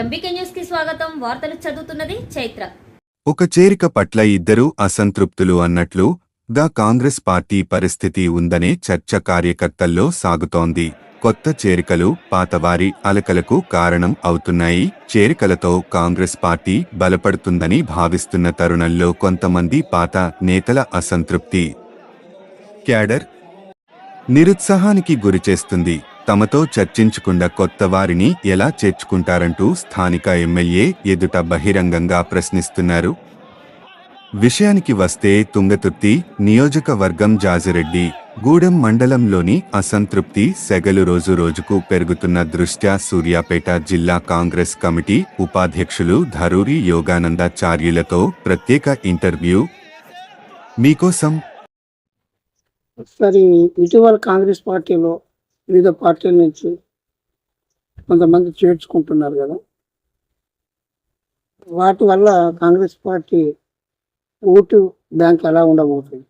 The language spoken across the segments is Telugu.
ఎంబీకే న్యూస్కి స్వాగతం. వార్తలు చదువుతున్నది చైత్ర. ఒక చేరిక పట్ల ఇద్దరూ అసంతృప్తులు అన్నట్లు ద కాంగ్రెస్ పార్టీ పరిస్థితి ఉందనే చర్చ కార్యకర్తల్లో సాగుతోంది. కొత్త చేరికలు పాతవారి అలకలకు కారణం అవుతున్నాయి. చేరికలతో కాంగ్రెస్ పార్టీ బలపడుతుందని భావిస్తున్న తరుణంలో కొంతమంది పాత నేతల అసంతృప్తి. క్యాడర్. నిరుత్సాహానికి గురిచేస్తుంది తమతో చర్చించకుండా కొత్త వారిని ఎలా చేర్చుకుంటారంటూ స్థానిక ఎమ్మెల్యే ఎదుట బహిరంగంగా ప్రశ్నిస్తున్నారు. విషయానికి వస్తే తుంగతుర్తి నియోజకవర్గం జాజిరెడ్డి గూడెం మండలంలోని అసంతృప్తి సెగలు రోజు రోజుకు పెరుగుతున్న దృష్ట్యా సూర్యాపేట జిల్లా కాంగ్రెస్ కమిటీ ఉపాధ్యక్షులు ధరూరి యోగానందాచార్యులతో ప్రత్యేక ఇంటర్వ్యూ. మీకోసం. సరే ఇటీవల కాంగ్రెస్ పార్టీలో వివిధ పార్టీల నుంచి కొంతమంది చేర్చుకుంటున్నారు కదా. వాటి వల్ల కాంగ్రెస్ పార్టీ ఓటు బ్యాంక్ ఎలా ఉండబోతుంది?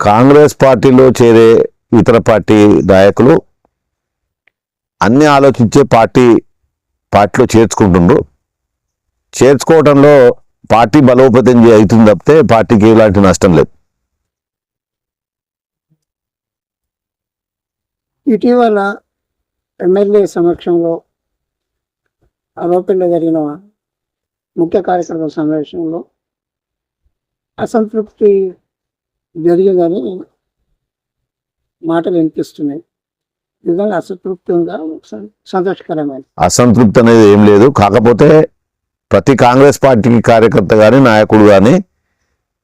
కాంగ్రెస్ పార్టీలో చేరే ఇతర పార్టీ నాయకులు అన్ని ఆలోచించే పార్టీ పార్టీలో చేర్చుకుంటుండ్రు. చేర్చుకోవడంలో పార్టీ బలోపేతం అవుతుంది తప్పితే పార్టీకి ఎలాంటి నష్టం లేదు. ఇటీవల ఎమ్మెల్యే సమక్షంలో ఆరోపణలో జరిగిన ముఖ్య కార్యకర్తల సమావేశంలో అసంతృప్తి జరిగిందని మాటలు వినిపిస్తున్నాయి. నిజంగా అసంతృప్తి ఉందా? సంతోషకరమైన అసంతృప్తి అనేది ఏం లేదు. కాకపోతే ప్రతి కాంగ్రెస్ పార్టీకి కార్యకర్త కానీ నాయకుడు కానీ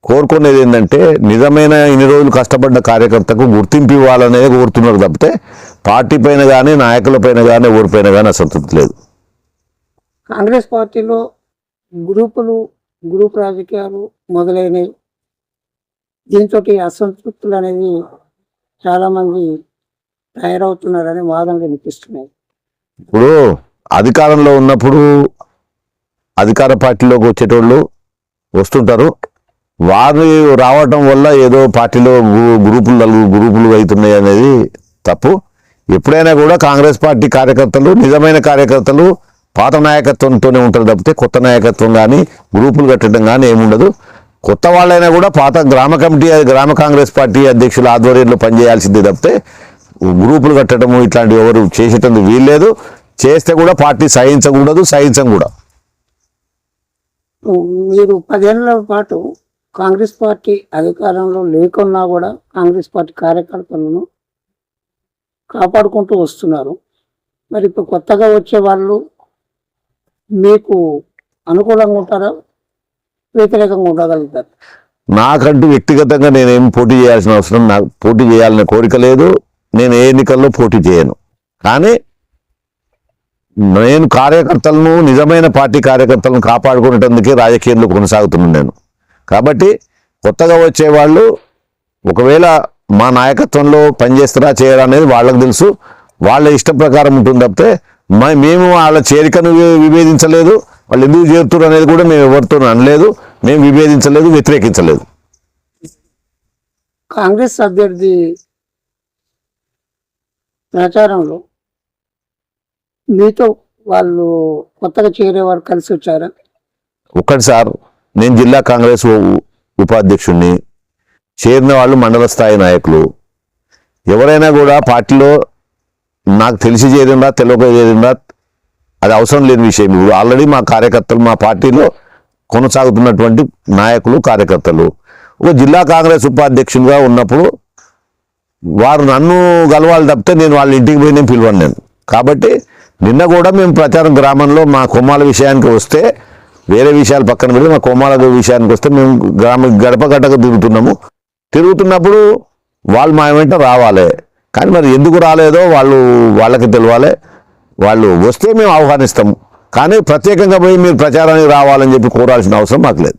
కోరుకునేది ఏంటంటే నిజమైన ఇన్ని రోజులు కష్టపడ్డ కార్యకర్తకు గుర్తింపు ఇవ్వాలనేది కోరుతున్నారు తప్పితే పార్టీ పైన కానీ నాయకుల పైన కానీ ఎవరిపైన కానీ అసంతృప్తి లేదు. కాంగ్రెస్ పార్టీలో గ్రూపులు గ్రూప్ రాజకీయాలు మొదలైనవి. దీంతో అసంతృప్తులు అనేది చాలామంది తయారవుతున్నారని వాదనలు వినిపిస్తున్నాయి. ఇప్పుడు అధికారంలో ఉన్నప్పుడు అధికార పార్టీలోకి వచ్చేటోళ్ళు వస్తుంటారు. వారు రావటం వల్ల ఏదో పార్టీలో గ్రూపులు నలుగురు గ్రూపులు అవుతున్నాయి అనేది తప్పు. ఎప్పుడైనా కూడా కాంగ్రెస్ పార్టీ కార్యకర్తలు నిజమైన కార్యకర్తలు పాత నాయకత్వంతోనే ఉంటారు తప్పితే కొత్త నాయకత్వం కానీ గ్రూపులు కట్టడం కానీ ఏముండదు. కొత్త వాళ్ళైనా కూడా పాత గ్రామ కమిటీ గ్రామ కాంగ్రెస్ పార్టీ అధ్యక్షుల ఆధ్వర్యంలో పనిచేయాల్సిందే తప్పితే గ్రూపులు కట్టడము ఇట్లాంటివి ఎవరు చేసేటందుకు వీల్లేదు. చేస్తే కూడా పార్టీ సహించకూడదు సహించం కూడా. మీరు పదేళ్ళ పాటు కాంగ్రెస్ పార్టీ అధికారంలో లేకున్నా కూడా కాంగ్రెస్ పార్టీ కార్యకర్తలను కాపాడుకుంటూ వస్తున్నారు. మరి ఇప్పుడు కొత్తగా వచ్చే వాళ్ళు మీకు అనుకూలంగా ఉంటారా? వ్యతిరేకంగా ఉండగలుగుతారు? నాకంటూ వ్యక్తిగతంగా నేనేం పోటీ చేయాల్సిన అవసరం నాకు పోటీ చేయాలనే కోరిక లేదు. నేను ఏ ఎన్నికల్లో పోటీ చేయను. కానీ నేను కార్యకర్తలను నిజమైన పార్టీ కార్యకర్తలను కాపాడుకునేటందుకే రాజకీయంలో కొనసాగుతున్నాను నేను. కాబట్టి కొత్తగా వచ్చే వాళ్ళు ఒకవేళ మా నాయకత్వంలో పనిచేస్తారా చేయరా అనేది వాళ్ళకి తెలుసు. వాళ్ళ ఇష్ట ప్రకారం ఉంటుంది తప్పితే మేము వాళ్ళ చేరికను విభేదించలేదు. వాళ్ళు ఎందుకు చేరుతున్నారు అనేది కూడా మేము ఎవరితో అనలేదు. మేము విభేదించలేదు వ్యతిరేకించలేదు. కాంగ్రెస్ అభ్యర్థి ప్రచారంలో మీతో వాళ్ళు కొత్తగా చేరేవారు కలిసి వచ్చారా? ఒక్కటి సార్ నేను జిల్లా కాంగ్రెస్ ఉపాధ్యక్షుణ్ణి ఉపాధ్యక్షుడిని చేరిన వాళ్ళు మండల స్థాయి నాయకులు. ఎవరైనా కూడా పార్టీలో నాకు తెలిసి చేరిందా తెలియక చేరిందా అది అవసరం లేని విషయం. ఇప్పుడు ఆల్రెడీ మా కార్యకర్తలు మా పార్టీలో కొనసాగుతున్నటువంటి నాయకులు కార్యకర్తలు. ఒక జిల్లా కాంగ్రెస్ ఉపాధ్యక్షునిగా ఉన్నప్పుడు వారు నన్ను గలవాలి తప్పితే నేను వాళ్ళ ఇంటికి పోయి నేను పిలవను నేను. కాబట్టి నిన్న కూడా మేము ప్రచారం గ్రామంలో మా కుమ్మాల విషయానికి వస్తే వేరే విషయాలు పక్కన పెట్టి మా కొమ్మాల విషయానికి వస్తే మేము గ్రామ గడప గడప తిరుగుతున్నాము. తిరుగుతున్నప్పుడు వాళ్ళు మా వెంట రావాలి. కానీ మరి ఎందుకు రాలేదో వాళ్ళు వాళ్ళకి తెలియాలి వాళ్ళు వస్తే మేము ఆహ్వానిస్తాము. కానీ ప్రత్యేకంగా పోయి మీరు ప్రచారానికి రావాలని చెప్పి కోరాల్సిన అవసరం మాకు లేదు.